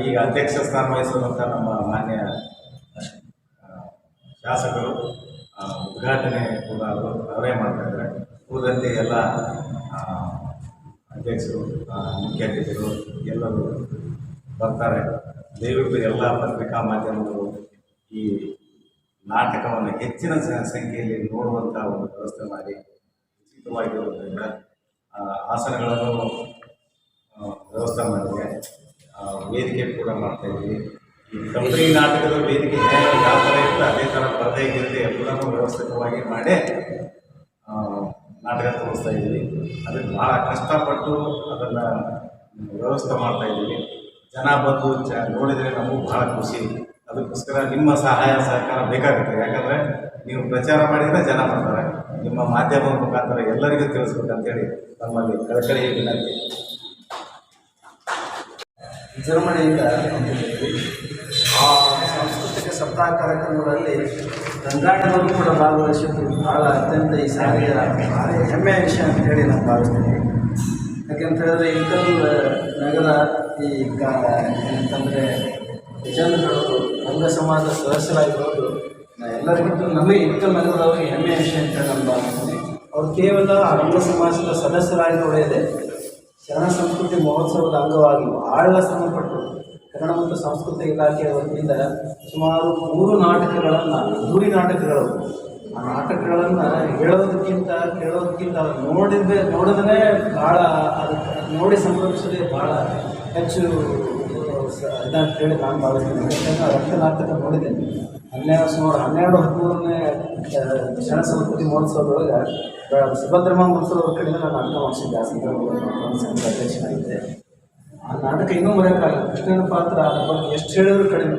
ಈಗ ಅಧ್ಯಕ್ಷ ಸ್ಥಾನ ವಹಿಸುವಂಥ ನಮ್ಮ ಮಾನ್ಯ ಶಾಸಕರು ಉದ್ಘಾಟನೆ ಕೂಡ ಅವರು ಅವರೇ ಮಾಡ್ತಾ ಇದ್ದಾರೆ. ಉಳಿದಂತೆ ಎಲ್ಲ ಅಧ್ಯಕ್ಷರು ಮುಖ್ಯ ಅತಿಥಿಗಳು ಎಲ್ಲರೂ ಬರ್ತಾರೆ. ದಯವಿಟ್ಟು ಎಲ್ಲ ಪತ್ರಿಕಾ ಮಾಧ್ಯಮಗಳು ಈ ನಾಟಕವನ್ನು ಹೆಚ್ಚಿನ ಸಂಖ್ಯೆಯಲ್ಲಿ ನೋಡುವಂಥ ಒಂದು ವ್ಯವಸ್ಥೆ ಮಾಡಿ ಉಚಿತವಾಗಿರುವುದರಿಂದ ಆ, ಆಸನಗಳನ್ನು ವ್ಯವಸ್ಥೆ ಮಾಡಿದೆ ವೇದಿಕೆ ಕೂಡ ಮಾಡ್ತಾ ಇದ್ದೀವಿ ಈ ಕಂಪನಿ ನಾಟಕದ ವೇದಿಕೆ ಯಾವ ಥರ ಇರುತ್ತೆ ಅದೇ ಥರ ಪರದೆ ಗಿರದೆ ಎಲ್ಲನೂ ವ್ಯವಸ್ಥಿತವಾಗಿ ಮಾಡಿ ನಾಟಕ ತೋರಿಸ್ತಾ ಇದ್ದೀವಿ ಅದಕ್ಕೆ ಭಾಳ ಕಷ್ಟಪಟ್ಟು ಅದನ್ನು ವ್ಯವಸ್ಥೆ ಮಾಡ್ತಾ ಇದ್ದೀವಿ ಜನ ಬಂದು ಚ ನೋಡಿದರೆ ನಮಗೂ ಭಾಳ ಖುಷಿ. ಅದಕ್ಕೋಸ್ಕರ ನಿಮ್ಮ ಸಹಾಯ, ಸಹಕಾರ ಬೇಕಾಗುತ್ತೆ. ಯಾಕಂದರೆ ನೀವು ಪ್ರಚಾರ ಮಾಡಿದರೆ ಜನ ಬರ್ತಾರೆ. ನಿಮ್ಮ ಮಾಧ್ಯಮದ ಮುಖಾಂತರ ಎಲ್ಲರಿಗೂ ತಿಳಿಸ್ಬೇಕಂತೇಳಿ ನಮ್ಮಲ್ಲಿ ಕಳಕಳಿಯ ವಿನಂತಿ. ಬಂದಿದ್ದೀವಿ. ಆ ಸಾಂಸ್ಕೃತಿಕ ಸಪ್ತಾಹ ಕಾರ್ಯಕ್ರಮಗಳಲ್ಲಿ ರಂಗಾಯಣದವರು ಕೂಡ ಭಾಗವಹಿಸಿದ್ದು ಭಾಳ ಅತ್ಯಂತ ಈ ಭಾರಿ ಹೆಮ್ಮೆಯ ವಿಷಯ ಅಂತ ಹೇಳಿ ನಾನು ಭಾವಿಸ್ತೀನಿ. ಯಾಕೆಂತ ಹೇಳಿದ್ರೆ ಇಂಥದ್ದು ನಗರ ಈ ಅಂತಂದರೆ ಜನಗಳು ರಂಗ ಸಮಾಜದ ಸದಸ್ಯರಾಗಿರೋದು ಎಲ್ಲರಿಗಿಂತ ನಮಗೆ ಇಂಥ ನಗರದವರಿಗೆ ಹೆಮ್ಮೆಯ ವಿಷಯ ಅಂತ ನಾನು ಭಾವಿಸ್ತೀನಿ. ಅವರು ಕೇವಲ ಆ ರಂಗ ಸಮಾಜದ ಸದಸ್ಯರಾಗಿ ನೋಡಿದೆ ಶರಣ ಸಂಸ್ಕೃತಿ ಮಹೋತ್ಸವದ ಅಂಗವಾಗಿ ಬಹಳ ಶ್ರಮಪಟ್ಟು ಕನ್ನಡ ಮತ್ತು ಸಂಸ್ಕೃತಿ ಇಲಾಖೆಯ ವತಿಯಿಂದ ಸುಮಾರು ಮೂರು ನಾಟಕಗಳನ್ನು ಅದ್ದೂರಿ ನಾಟಕಗಳು. ಆ ನಾಟಕಗಳನ್ನು ಹೇಳೋದಕ್ಕಿಂತ, ಕೇಳೋದಕ್ಕಿಂತ ನೋಡಿದ್ದೆ ನೋಡಿದ್ರೆ ಭಾಳ ಅದಕ್ಕೆ ನೋಡಿ ಸಂಭ್ರಮಿಸೋದೇ ಭಾಳ ಹೆಚ್ಚು ಇದಂತ ಹೇಳಿ ನಾನು ಭಾವಿಸ್ತೀನಿ. ಯಾಕಂದ್ರೆ ನಾಟಕ ನೋಡಿದ್ದೇನೆ ಹನ್ನೆರಡು ಸುಮಾರು ಹನ್ನೆರಡು ಹದಿಮೂರನೇ ಶರಣ ಸಂಸ್ಕೃತಿ ಮಹೋತ್ಸವದೊಳಗೆ ಸುಭದ್ರಮ ಸುಭದ್ರಮ್ಮ ಮಹೋತ್ಸವ ಕಡೆಯಿಂದ ನಾನು ನಾಟಕ ಮಾಡಿಸಿದ್ದೆ. ಆ ಸಂದರ್ಭದಲ್ಲಿ ಸಂಘದ ಅಧ್ಯಕ್ಷನಾಗಿದ್ದೆ. ಆ ನಾಟಕ ಇನ್ನೂ ಮರೆಯೋಕ್ಕಾಗಲ್ಲ. ಕೃಷ್ಣನ ಪಾತ್ರ ಅದ್ರ ಬಗ್ಗೆ ಎಷ್ಟು ಹೇಳಿದ್ರು ಕಡಿಮೆ.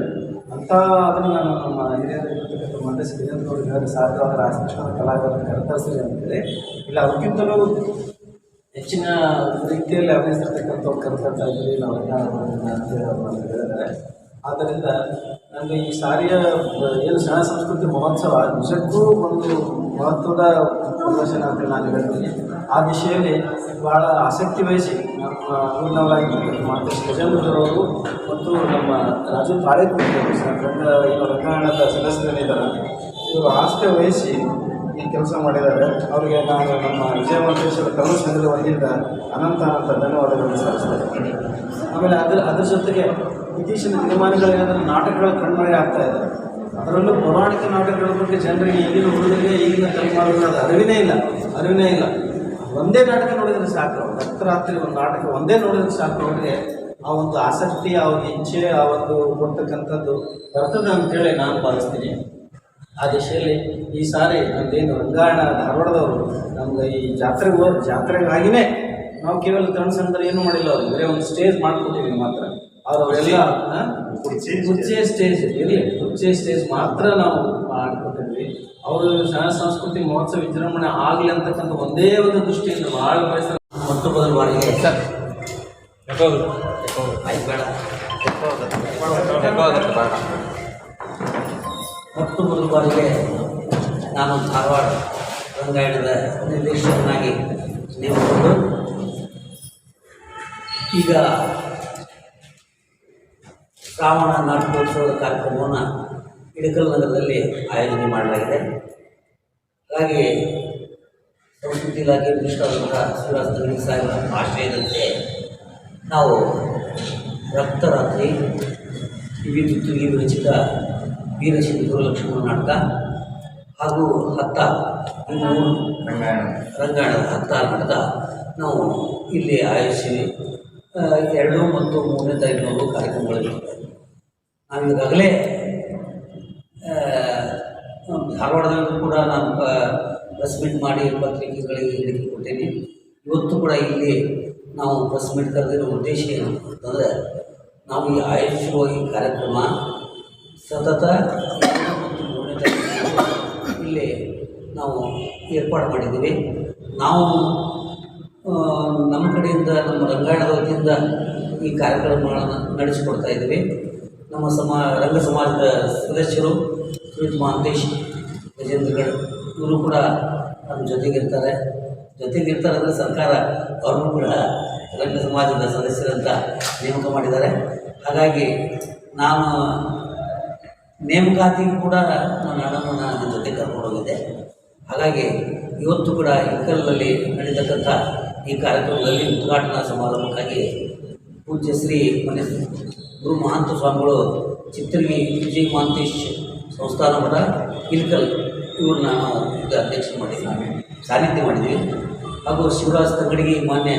ಅಂತ ಅದನ್ನು ನಾನು ನಮ್ಮ ಹಿರಿಯರಿರ್ತಕ್ಕಂಥ ಮಂಡ್ಯ ಸಿದ್ಧೇಂದ್ರ ಸಾಧ್ಯವಾದ ರಾಜಕೃಷ್ಣ ಕಲಾವಿದರ ಕರೆತರಿಸಿದೆ ಅಂತೇಳಿ. ಇಲ್ಲ ಅದಕ್ಕಿಂತಲೂ ಹೆಚ್ಚಿನ ರೀತಿಯಲ್ಲಿ ಅಭಿನಯಿಸಿರ್ತಕ್ಕಂಥ ಕರೆತರ್ತಾ ಇದ್ದೀವಿ ನಾವು ವಿಜ್ಞಾನ ಅಂತೇಳಿ ಅವ್ರು ನಮ್ಗೆ ಹೇಳಿದ್ದಾರೆ ಆದ್ದರಿಂದ ನನಗೆ ಈ ಸಾರಿಯ, ಏನು ಸಹ ಸಂಸ್ಕೃತಿ ಮಹೋತ್ಸವ, ನಿಜಕ್ಕೂ ಒಂದು ಮಹತ್ವದ ಪ್ರದರ್ಶನ ಅಂತ ನಾನು ಹೇಳ್ತೀನಿ. ಆ ದಿಶೆಯಲ್ಲಿ ಭಾಳ ಆಸಕ್ತಿ ವಹಿಸಿ ನಮ್ಮ ಊರಿನವರಾಗಿ ಮಾತು ಗಜೇಂದ್ರರವರು ಮತ್ತು ನಮ್ಮ ರಾಜು ತಾಳೆಕುಂಟರು ಗಂಡ ಏನು ರಂಗಾಯಣದ ಸದಸ್ಯರಿದ್ದಾರೆ. ಇವರು ಆಸಕ್ತಿ ವಹಿಸಿ ಈ ಕೆಲಸ ಮಾಡಿದ್ದಾರೆ. ಅವರಿಗೆ ನಾನು ನಮ್ಮ ವಿಜಯವಂತೇಶ್ವರ ಕನ್ನಡ ಸಂಘದ ವತಿಯಿಂದ ಅನಂತ ಅನಂತ ಧನ್ಯವಾದಗಳನ್ನು ಸಲ್ಲಿಸ್ತೇನೆ. ಆಮೇಲೆ ಅದರ, ಅದ್ರ ಜೊತೆಗೆ ಇತ್ತೀಚಿನ ದಿನಮಾನಗಳೇನಾದರೂ ನಾಟಕಗಳ ಕಣ್ಮರೆ ಆಗ್ತಾ ಇದೆ. ಅದರಲ್ಲೂ ಪೌರಾಣಿಕ ನಾಟಕಗಳ ಬಗ್ಗೆ ಜನರಿಗೆ ಈಗಿನ ಹುಡುಗರಿಗೆ ಈಗಿನ ತಲೆಮಾರುಗಳ ಅರಿವಿನೇ ಇಲ್ಲ. ಅರಿವಿನೇ ಇಲ್ಲ. ಒಂದೇ ನಾಟಕ ನೋಡಿದ್ರೆ ಸಾಕು. ರಾತ್ರಿ ಒಂದು ನಾಟಕ ಒಂದೇ ನೋಡಿದ್ರೆ ಸಾಕು ಅವರಿಗೆ ಆ ಒಂದು ಆಸಕ್ತಿ, ಆ ಒಂದು ಇಚ್ಛೆ, ಆ ಒಂದು ಕೊಡ್ತಕ್ಕಂಥದ್ದು ಬರ್ತದೆ ಅಂತೇಳಿ ನಾನು ಭಾವಿಸ್ತೀನಿ. ಆ ದಿಶೆಯಲ್ಲಿ ಈ ಸಾರಿ ನಮ್ಮದೇನು ರಂಗಾಯಣ ಧಾರವಾಡದವರು ನಮ್ಗೆ ಈ ಜಾತ್ರೆಗೆ ಹೋದ ಜಾತ್ರೆಗಾಗಿನೇ ನಾವು ಕೇವಲ ತಣಿಸಂದ್ರೆ ಏನು ಮಾಡಿಲ್ಲ ಅವ್ರು ಬೇರೆ ಒಂದು ಸ್ಟೇಜ್ ಮಾಡ್ಕೊಟ್ಟಿದ್ದೀವಿ ಮಾತ್ರ. ಅವ್ರು ಅವರೆಲ್ಲ ಹುಚ್ಚೆ ಸ್ಟೇಜ್ ಇರಲಿ ಹುಚ್ಚೆ ಸ್ಟೇಜ್ ಮಾತ್ರ ನಾವು ಮಾಡ್ಕೊಟ್ಟಿದ್ವಿ. ಅವರು ಶಾಲಾ ಸಂಸ್ಕೃತಿ ಮಹೋತ್ಸವ ವಿಜೃಂಭಣೆ ಆಗಲಿ ಅಂತಕ್ಕಂಥ ಒಂದೇ ಒಂದು ದೃಷ್ಟಿಯಿಂದ ಭಾಳ ಪರಿಸರ ಮತ್ತು ಮೊದಲ ಬಾರಿಗೆ ಆಯ್ತು ಬೇಡ. ಮತ್ತು ಮೊದಲ ಬಾರಿಗೆ ನಾನು ಧಾರವಾಡ ರಂಗಾಯಣದ ನಿರ್ದೇಶಕನಾಗಿ ನೇಮಕೊಂಡು ಈಗ ಶ್ರಾವಣ ನಾಟಕೋತ್ಸವದ ಕಾರ್ಯಕ್ರಮವನ್ನು ಇಡಕಲ್ ನಗರದಲ್ಲಿ ಆಯೋಜನೆ ಮಾಡಲಾಗಿದೆ. ಹಾಗಾಗಿ ಸಂಸ್ಕೃತಿ ಇಲಾಖೆ ಮಿನಿಸ್ಟರ್ ಶ್ರೀನಿವಾಸ ತಂಗಿ ಸಾಹೇಬರ ಆಶ್ರಯದಂತೆ ನಾವು ರಕ್ತರಾತ್ರಿ ವಿವಿಧ ತುಗಿ ವಿರಚಿತ ವೀರಸಿಂಧೂರ ಲಕ್ಷ್ಮಣ ನಾಟಕ ಹಾಗೂ ಹತ್ತ ರಂಗಾಯಣ. ಹತ್ತ ನಾಟಕ ನಾವು ಇಲ್ಲಿ ಆಯೋಜಿಸಿ ಎರಡು ಮತ್ತು ಮೂರನೇ ತಾರೀಕಿನವರೆಗೂ ಕಾರ್ಯಕ್ರಮಗಳಿರ್ತವೆ ನಾನು ಈಗಾಗಲೇ ಧಾರವಾಡದಲ್ಲೂ ಕೂಡ ನಾನು ಪ್ರೆಸ್ ಮೀಟ್ ಮಾಡಿ ಪತ್ರಿಕೆಗಳಿಗೆ ಹೇಳಿಕೆ ಕೊಟ್ಟೇನೆ. ಇವತ್ತು ಕೂಡ ಇಲ್ಲಿ ನಾವು ಪ್ರೆಸ್ ಮೀಟ್ ಕರೆದಿರೋ ಉದ್ದೇಶ ಏನು ಅಂತಂದರೆ, ನಾವು ಈ ಆಯೋಜಿಸಿರುವ ಈ ಕಾರ್ಯಕ್ರಮ ಸತತ ಇಲ್ಲಿ ನಾವು ಏರ್ಪಾಡು ಮಾಡಿದ್ದೀವಿ. ನಾವು ನಮ್ಮ ಕಡೆಯಿಂದ, ನಮ್ಮ ರಂಗಾಯಣದ ವತಿಯಿಂದ ಈ ಕಾರ್ಯಕ್ರಮಗಳನ್ನು ನಡೆಸಿಕೊಡ್ತಾ ಇದ್ದೀವಿ. ನಮ್ಮ ಸಮಾ, ರಂಗ ಸಮಾಜದ ಸದಸ್ಯರು ಸುನೀತ್ ಮಹಾಂತೇಶ್ ಗಜೇಂದ್ರಗಢ ಇವರು ಕೂಡ ನಮ್ಮ ಜೊತೆಗಿರ್ತಾರೆ. ಜೊತೆಗಿರ್ತಾರೆ ಅಂದರೆ ಸರ್ಕಾರ ಅವ್ರನ್ನೂ ಕೂಡ ರಂಗ ಸಮಾಜದ ಸದಸ್ಯರಂತ ನೇಮಕ ಮಾಡಿದ್ದಾರೆ. ಹಾಗಾಗಿ ನಾನು ನೇಮಕಾತಿಗೂ ಕೂಡ ನನ್ನ ಹಣವನ್ನು ನನ್ನ ಜೊತೆ ಕರ್ಕೊಂಡು ಹೋಗಿದ್ದೆ ಹಾಗಾಗಿ ಇವತ್ತು ಕೂಡ ಇಕ್ಕಲ್ನಲ್ಲಿ ನಡೆತಕ್ಕಂಥ ಈ ಕಾರ್ಯಕ್ರಮದಲ್ಲಿ ಉದ್ಘಾಟನಾ ಸಮಾರಂಭಕ್ಕಾಗಿ ಪೂಜ್ಯ ಶ್ರೀ ಮನೆ ಗುರು ಮಹಾಂತ ಸ್ವಾಮಿಗಳು ಚಿತ್ರಗಿ ವಿಜಯ ಮಹಾಂತೇಶ್ ಸಂಸ್ಥಾನ ಮಠ ಇಲ್ಕಲ್ ಇವ್ರನ್ನ ನಾವು ಈಗ ಅಧ್ಯಕ್ಷ ಮಾಡಿದ್ವಿ, ಸಾನ್ನಿಧ್ಯ ಮಾಡಿದ್ವಿ. ಹಾಗೂ ಶಿವರಾಜ್ ತಂಗಡಿಗೆ ಮಾನ್ಯ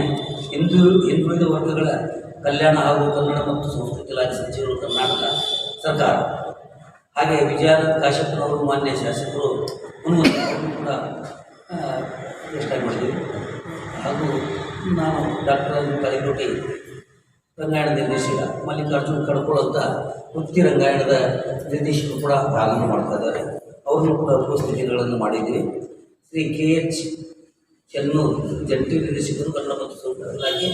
ಹಿಂದೂ ಹಿಂದುಳಿದ ವರ್ಗಗಳ ಕಲ್ಯಾಣ ಹಾಗೂ ಕನ್ನಡ ಮತ್ತು ಸಂಸ್ಕೃತಿ ಇಲಾಖೆ ಸಚಿವರು ಕರ್ನಾಟಕ ಸರ್ಕಾರ. ಹಾಗೆ ವಿಜಯಾನಂದ ಕಾಶ್ಯಪ್ಪನವರು ಮಾನ್ಯ ಶಾಸಕರು ಕೂಡ ಎಷ್ಟಾಗಿ ಮಾಡಿದ್ವಿ ಹಾಗೂ ನಾನು ಡಾಕ್ಟರ್ ಕಲಿಕೋಟಿ ರಂಗಾಯಣ ನಿರ್ದೇಶಕ ಮಲ್ಲಿಕಾರ್ಜುನ್ ಕಡ್ಕೋಳ್ ಅಂತ ವೃತ್ತಿ ರಂಗಾಯಣದ ನಿರ್ದೇಶಕರು ಕೂಡ ಭಾಗನ ಮಾಡ್ತಾ ಇದ್ದಾರೆ. ಅವ್ರನ್ನೂ ಕೂಡ ಉಪಸ್ಥಿತಿಗಳನ್ನು ಮಾಡಿದ್ವಿ ಶ್ರೀ ಕೆ ಎಚ್ ಚೆನ್ನೂರು ಜಂಟಿ ನಿರ್ದೇಶಕರು, ಕನ್ನಡ ಮತ್ತು ಸಂಸ್ಕೃತಿ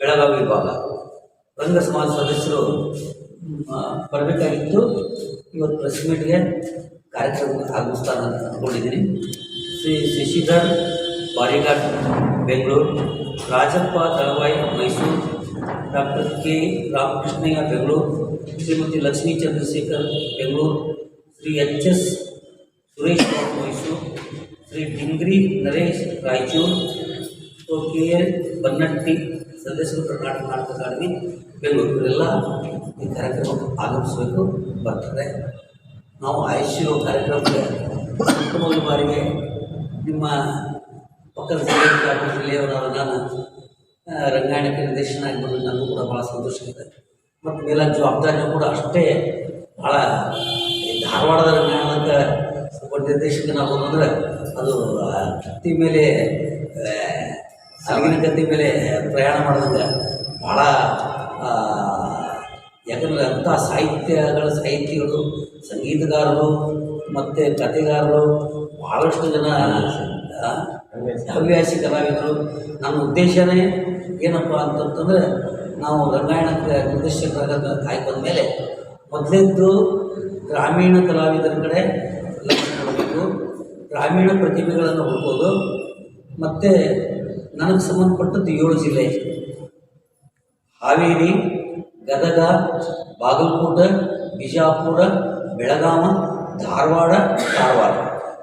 ಬೆಳಗಾವಿ ವಿಭಾಗ. ರಂಗ ಸಮಾಜ ಸದಸ್ಯರು ಬರಬೇಕಾಗಿತ್ತು. ಇವತ್ತು ಪ್ರೆಸ್ ಮೀಟ್ಗೆ ಕಾರ್ಯಕ್ರಮ ಆಗಮಿಸ್ತಾನೆ ಅಂತ ಅಂದ್ಕೊಂಡಿದ್ದೀನಿ Shri Shashidhar ಬಾರಿಘಾಟ್ Bengaluru, Rajappa Dalavayi Mysuru, doctor K Ramakrishnaiah, Bengaluru, Shrimati Lakshmi Chandrashekar, Bengaluru, Shri H S Suresh Mysuru, Shri Dingri Naresh Raichur K L Bannatti ಸದಸ್ಯರು ಕರ್ನಾಟಕ ನಾಟಕ ಅಕಾಡೆಮಿ, ಬೆಂಗಳೂರು. ಇವರೆಲ್ಲ ಈ ಕಾರ್ಯಕ್ರಮಕ್ಕೆ ಆಗಮಿಸಬೇಕು. ಬರ್ತಾರೆ ನಾವು ಆಯುಷ್ಯ ಕಾರ್ಯಕ್ರಮಕ್ಕೆ ಮೊದಲ ಬಾರಿಗೆ ನಿಮ್ಮ ಪಕ್ಕದ ಜಿಲ್ಲೆ ಕಾಪು ಜಿಲ್ಲೆಯವರಾದ ನಾನು ರಂಗಾಯಣಕ್ಕೆ ನಿರ್ದೇಶನ ಆಗಿರೋದು ನನಗೂ ಕೂಡ ಭಾಳ ಸಂತೋಷ ಇದೆ. ಮತ್ತು ಮೇಲಾಗಿ ಜವಾಬ್ದಾರಿಯೂ ಕೂಡ ಅಷ್ಟೇ ಭಾಳ ಧಾರವಾಡದ ರಂಗಾಯಣಕ್ಕೆ ಒಬ್ಬ ನಾವು ಅಂದರೆ ಅದು ಕತ್ತಿ ಮೇಲೆ ಸಾವಿನ ಕತ್ತಿ ಮೇಲೆ ಪ್ರಯಾಣ ಮಾಡಿದಂಗೆ ಭಾಳ ಯಾಕಂದರೆ ಅಂಥ ಸಾಹಿತ್ಯಗಳ ಸಾಹಿತಿಗಳು, ಸಂಗೀತಗಾರರು ಮತ್ತು ಕಥೆಗಾರರು ಭಾಳಷ್ಟು ಜನ ಹವ್ಯಾಸಿ ಕಲಾವಿದರು. ನನ್ನ ಉದ್ದೇಶನೇ ಏನಪ್ಪ ಅಂತಂತಂದರೆ, ನಾವು ರಂಗಾಯಣಕ್ಕೆ ನಿರ್ದೇಶಕರಾಗ ಕಾಯ್ಕೊಂಡ ಮೇಲೆ ಮೊದಲಿದ್ದು ಗ್ರಾಮೀಣ ಕಲಾವಿದರ ಕಡೆ ಕೊಡಬೇಕು. ಗ್ರಾಮೀಣ ಪ್ರತಿಭೆಗಳನ್ನು ಹುಡ್ಬೋದು ಮತ್ತು ನನಗೆ ಸಂಬಂಧಪಟ್ಟದ್ದು ಏಳು ಜಿಲ್ಲೆ. ಹಾವೇರಿ ಗದಗ, ಬಾಗಲಕೋಟೆ, ಬಿಜಾಪುರ ಬೆಳಗಾವ ಧಾರವಾಡ ಕಾರವಾರ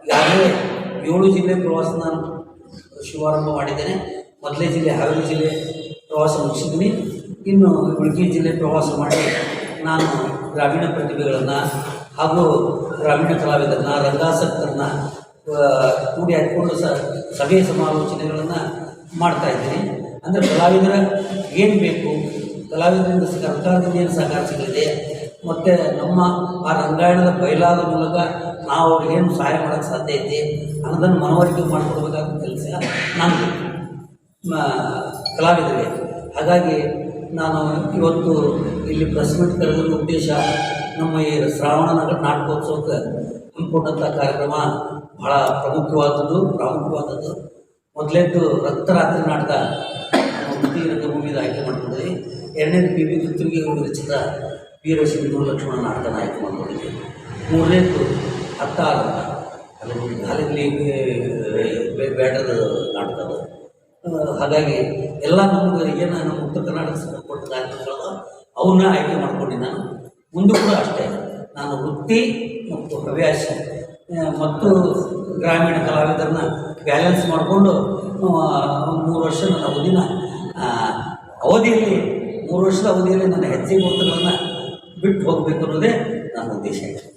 ಈಗಾಗಲೇ ಏಳು ಜಿಲ್ಲೆ ಪ್ರವಾಸ ನಾನು ಶುಭಾರಂಭ ಮಾಡಿದ್ದೇನೆ. ಮೊದಲೇ ಜಿಲ್ಲೆ ಹಾವೇರಿ ಜಿಲ್ಲೆ ಪ್ರವಾಸ ಮುಗಿಸಿದ್ದೀನಿ. ಇನ್ನು ಉಡುಪಿ ಜಿಲ್ಲೆ ಪ್ರವಾಸ ಮಾಡಿ ನಾನು ಗ್ರಾಮೀಣ ಪ್ರತಿಭೆಗಳನ್ನು ಹಾಗೂ ಗ್ರಾಮೀಣ ಕಲಾವಿದರನ್ನ, ರಂಗಾಸಕ್ತರನ್ನ ಕೂಡಿ ಹಾಕಿಕೊಂಡು ಸಭೆ ಸಮಾಲೋಚನೆಗಳನ್ನು ಮಾಡ್ತಾ ಇದ್ದೀನಿ. ಅಂದರೆ ಕಲಾವಿದರ ಏನು ಬೇಕು ಕಲಾವಿದರಿಂದ ಸರ್ಕಾರದಿಂದ ಏನು ಸಹಕಾರ ಸಿಗಲಿದೆ? ಮತ್ತು ನಮ್ಮ ಆ ರಂಗಾಯಣದ ಬಯಲಾದ ಮೂಲಕ ನಾವು ಅವ್ರಿಗೇನು ಸಹಾಯ ಮಾಡೋಕ್ಕೆ ಸಾಧ್ಯ ಐತಿ? ಅನ್ನೋದನ್ನು ಮನವರಿಕೆ ಮಾಡಿಕೊಡ್ಬೇಕಾದ ಕೆಲಸ ನಾನು ಕಲಾವಿದರಿಗೆ. ಹಾಗಾಗಿ ನಾನು ಇವತ್ತು ಇಲ್ಲಿ ಪ್ರೆಸ್ ಮೀಟ್ ಕರೆದ ಉದ್ದೇಶ ನಮ್ಮ ಈ ಶ್ರಾವಣ ನಗರ ನಾಟಕೋತ್ಸವಕ್ಕೆ ಹಮ್ಮಿಕೊಂಡಂಥ ಕಾರ್ಯಕ್ರಮ ಬಹಳ ಪ್ರಮುಖವಾದದ್ದು, ಪ್ರಾಮುಖ್ಯವಾದದ್ದು. ಮೊದಲೇದ್ದು ರಕ್ತರಾತ್ರಿ ನಾಟಕ ನಮ್ಮ ಆಯ್ಕೆ ಮಾಡ್ಕೊಂಡಿದ್ವಿ ಎರಡನೇದು ಪಿ ವಿ ಋತುವಿಗೆ ವಿರಚಿತ ವೀರ ಸಿಂಧು ಲಕ್ಷ್ಮಣ ನಾಟಕ ಆಯ್ಕೆ ಮಾಡ್ಕೊಂಡಿದ್ವಿ ಮೂರನೇದು ಅದು ಅಲ್ಲಿಂದ ಬೇಡದ ನಾಟಕ ಅದು. ಹಾಗಾಗಿ ಎಲ್ಲ ನಮಗೆ ಏನು ನಮ್ಮ ಉತ್ತರ ಕರ್ನಾಟಕ ಸಂಬಂಧಪಟ್ಟ ಕಾರ್ಯಕ್ರಮಗಳು ಅವನ್ನ ಆಯ್ಕೆ ಮಾಡ್ಕೊಂಡು ನಾನು. ಮುಂದೆ ಕೂಡ ಅಷ್ಟೇ. ನಾನು ವೃತ್ತಿ ಮತ್ತು ಹವ್ಯಾಸ ಮತ್ತು ಗ್ರಾಮೀಣ ಕಲಾವಿದರನ್ನ ಬ್ಯಾಲೆನ್ಸ್ ಮಾಡಿಕೊಂಡು ಒಂದು ಮೂರು ವರ್ಷ ನನ್ನ ಅವಧಿನ ಅವಧಿಯಲ್ಲಿ ವರ್ಷದ ಅವಧಿಯಲ್ಲಿ ನನ್ನ ಹೆಜ್ಜೆ ವೃತ್ತಗಳನ್ನು ಬಿಟ್ಟು ಹೋಗಬೇಕು ಅನ್ನೋದೇ ನನ್ನ ಉದ್ದೇಶ. ಇದೆ